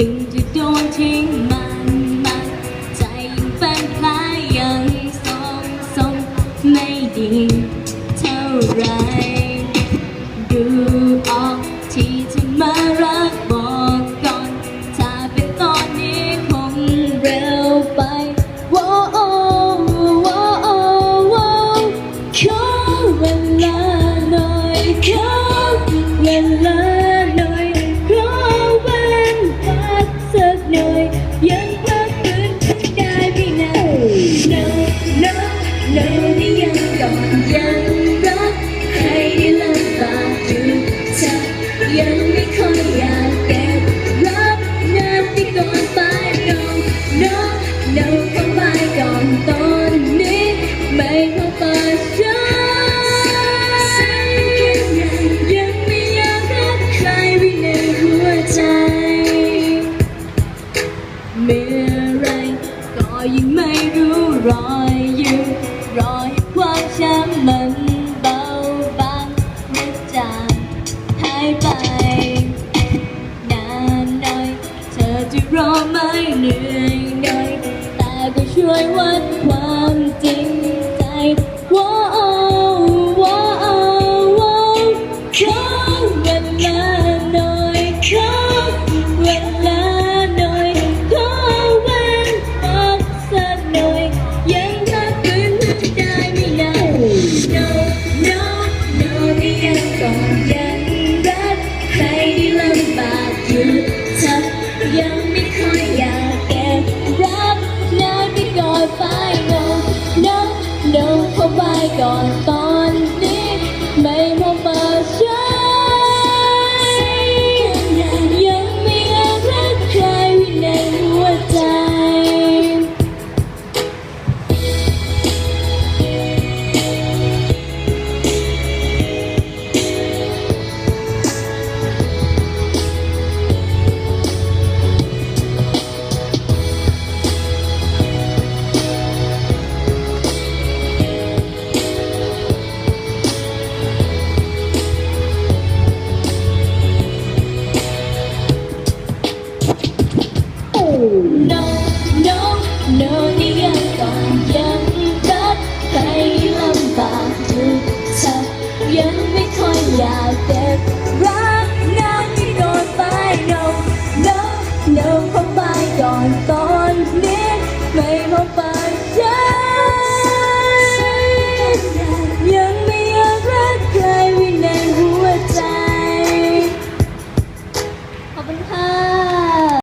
ถึงจะโดนทิ้งมันมันใจยังแฟนคล้ายยังทรงทรงไม่ดีเท่าไร ดูออกที่จะมารักบอกก่อน ถ้าเป็นตอนนี้คงเร็วไปว้าวว้าวว้าวขอเวลาหน่อยขอเวลา ยังไม่รู้รอยอยู่รอยความช้ำมันเบาบางและจางหายไป นานหน่อย เธอจะรอไม่เหนื่อยหน่อยแต่ก็ช่วยวัดความจริงา ค่อ